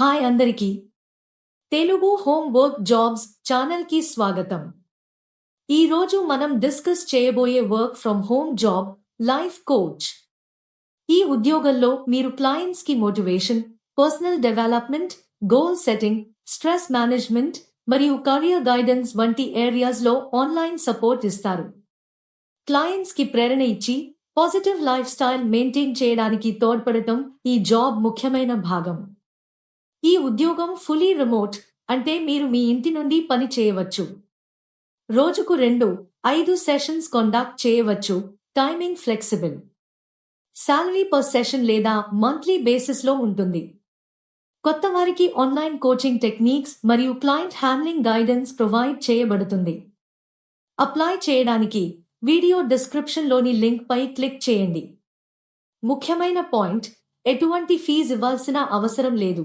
Hi అందరికీ. Telugu home work jobs ఛానల్కి స్వాగతం. ఈరోజు మనం డిస్కస్ చేయబోయే work from home job life coach. ఈ ఉద్యోగంలో మీరు క్లయింట్స్కి motivation personal development goal setting stress management మరియు కరియర్ గైడెన్స్ వంటి ఏరియాస్లో ఆన్లైన్ సపోర్ట్ ఇస్తారు. క్లయింట్స్కి ప్రేరణ ఇచ్చి పాజిటివ్ లైఫ్ స్టైల్ మెయింటైన్ చేయడానికి తోడ్పడటం ఈ జాబ్ ముఖ్యమైన భాగం. ఈ ఉద్యోగం ఫుల్లీ రిమోట్ అంటే మీరు మీ ఇంటి నుండి పని చేయవచ్చు. రోజుకు రెండు ఐదు సెషన్స్ కండక్ట్ చేయవచ్చు. Timing flexible salary per session లేదా మంత్లీ బేసిస్లో ఉంటుంది. కొత్త వారికి ఆన్లైన్ కోచింగ్ టెక్నిక్స్ మరియు క్లయింట్ హ్యాండ్లింగ్ గైడెన్స్ ప్రొవైడ్ చేయబడుతుంది. అప్లై చేయడానికి వీడియో డిస్క్రిప్షన్లోని లింక్పై క్లిక్ చేయండి. ముఖ్యమైన పాయింట్ ఎటువంటి ఫీజు ఇవ్వాల్సిన అవసరం లేదు.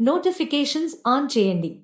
నోటిఫికేషన్స్ ఆన్ చేయండి